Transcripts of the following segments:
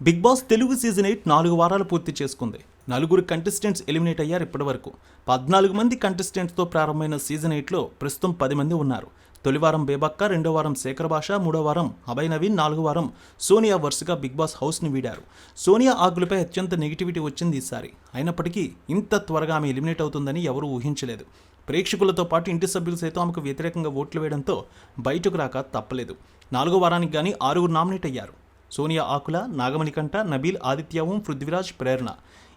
Big Boss Telugu season eight నాలుగు వారాలు పూర్తి చేసుకుంది. నలుగురు కంటెస్టెంట్స్ ఎలిమినేట్ అయ్యారు ఇప్పటివరకు. పద్నాలుగు మంది కంటెస్టెంట్స్తో ప్రారంభమైన సీజన్ ఎయిట్లో ప్రస్తుతం పది మంది ఉన్నారు. తొలివారం బేబక్క రెండో వారం శేఖర్ భాష మూడో వారం అభయ్ నవీన్ నాలుగో వారం సోనియా వరుసగా బిగ్ బాస్ హౌస్ని వీడారు. సోనియా ఆకులపై అత్యంత నెగిటివిటీ వచ్చింది ఈసారి. అయినప్పటికీ ఇంత త్వరగా ఆమె ఎలిమినేట్ అవుతుందని ఎవరూ ఊహించలేదు. ప్రేక్షకులతో పాటు ఇంటి సభ్యులు సైతం ఆమెకు వ్యతిరేకంగా ఓట్లు వేయడంతో బయటకు రాక తప్పలేదు. నాలుగో వారానికి కానీ ఆరుగురు నామినేట్ అయ్యారు. సోనియా ఆకుల నాగమణికంఠ నబీల్ ఆదిత్య ఓం పృథ్వీరాజ్ ప్రేరణ.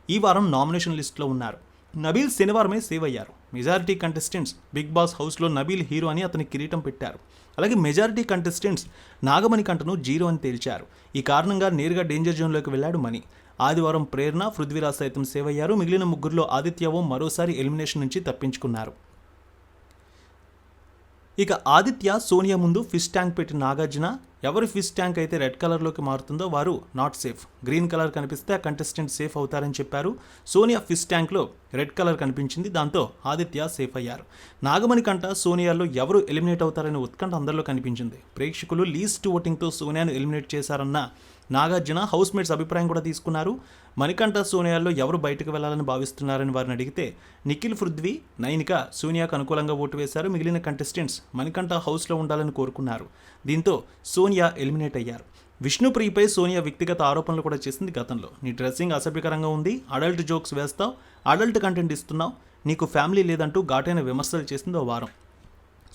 ఈ వారం నామినేషన్ లిస్టులో ఉన్నారు. నబీల్ శనివారమే సేవ్ అయ్యారు. మెజారిటీ కంటెస్టెంట్స్ బిగ్ బాస్ హౌస్లో నబీల్ హీరో అని అతని కిరీటం పెట్టారు. అలాగే మెజారిటీ కంటెస్టెంట్స్ నాగమణికంఠను జీరో అని తేల్చారు. ఈ కారణంగా నేరుగా డేంజర్ జోన్లోకి వెళ్ళాడు మణి. ఆదివారం ప్రేరణ పృథ్వీరాజ్ సైతం సేవ్ అయ్యారు. మిగిలిన ముగ్గురులో ఆదిత్య ఓం మరోసారి ఎలిమినేషన్ నుంచి తప్పించుకున్నారు. ఇక ఆదిత్య సోనియా ముందు ఫిష్ ట్యాంక్ పెట్టిన నాగార్జున ఎవరి ఫిష్ ట్యాంక్ అయితే రెడ్ కలర్లోకి మారుతుందో వారు నాట్ సేఫ్ గ్రీన్ కలర్ కనిపిస్తే ఆ కంటెస్టెంట్ సేఫ్ అవుతారని చెప్పారు. సోనియా ఫిష్ ట్యాంక్లో రెడ్ కలర్ కనిపించింది. దాంతో ఆదిత్య సేఫ్ అయ్యారు. నాగమణి కంట సోనియాలో ఎవరు ఎలిమినేట్ అవుతారనే ఉత్కంఠ అందరిలో కనిపించింది. ప్రేక్షకులు లీస్ట్ ఓటింగ్తో సోనియాను ఎలిమినేట్ చేశారన్న నాగార్జున హౌస్ మేట్స్ అభిప్రాయం కూడా తీసుకున్నారు. మణికంఠ సోనియాల్లో ఎవరు బయటకు వెళ్ళాలని భావిస్తున్నారని వారిని అడిగితే నిఖిల్ పృథ్వీ నైనిక సోనియాకు అనుకూలంగా ఓటు వేశారు. మిగిలిన కంటెస్టెంట్స్ మణికంఠ హౌస్లో ఉండాలని కోరుకున్నారు. దీంతో సోనియా ఎలిమినేట్ అయ్యారు. విష్ణుప్రియపై సోనియా వ్యక్తిగత ఆరోపణలు కూడా చేసింది గతంలో. నీ డ్రెస్సింగ్ అసభ్యకరంగా ఉంది అడల్ట్ జోక్స్ వేస్తావు అడల్ట్ కంటెంట్ ఇస్తున్నావు నీకు ఫ్యామిలీ లేదంటూ ఘాటైన విమర్శలు చేసింది ఓ వారం.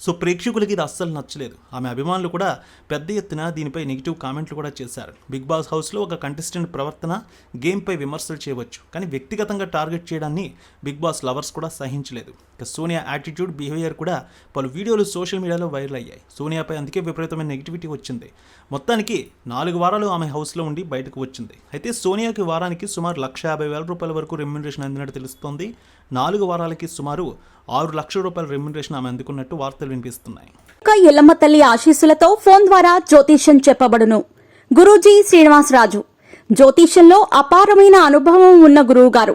సో ప్రేక్షకులకి ఇది అస్సలు నచ్చలేదు. ఆమె అభిమానులు కూడా పెద్ద ఎత్తున దీనిపై నెగిటివ్ కామెంట్లు కూడా చేశారు. బిగ్ బాస్ హౌస్లో ఒక కంటెస్టెంట్ ప్రవర్తన గేమ్పై విమర్శలు చేయవచ్చు కానీ వ్యక్తిగతంగా టార్గెట్ చేయడాన్ని బిగ్ బాస్ లవర్స్ కూడా సహించలేదు. ఇక సోనియా యాటిట్యూడ్ బిహేవియర్ కూడా పలు వీడియోలు సోషల్ మీడియాలో వైరల్ అయ్యాయి. సోనియాపై అందుకే విపరీతమైన నెగిటివిటీ వచ్చింది. మొత్తానికి నాలుగు వారాలు ఆమె హౌస్లో ఉండి బయటకు వచ్చింది. అయితే సోనియాకి వారానికి సుమారు లక్ష యాభై వేల రూపాయల వరకు రెమ్యునరేషన్ అందినట్టు తెలుస్తోంది. నాలుగు వారాలకి సుమారు ఆరు లక్షల రూపాయల రెమ్యునరేషన్ ఆమె అందుకున్నట్టు వార్తలు వినిపిస్తున్నాయి. ఎల్లమ్మ తల్లి ఆశీస్సులతో ఫోన్ ద్వారా జ్యోతిష్యం చెప్పబడును. గురూజీ శ్రీనివాసరాజు. జ్యోతిష్యంలో అపారమైన అనుభవం ఉన్న గురువు గారు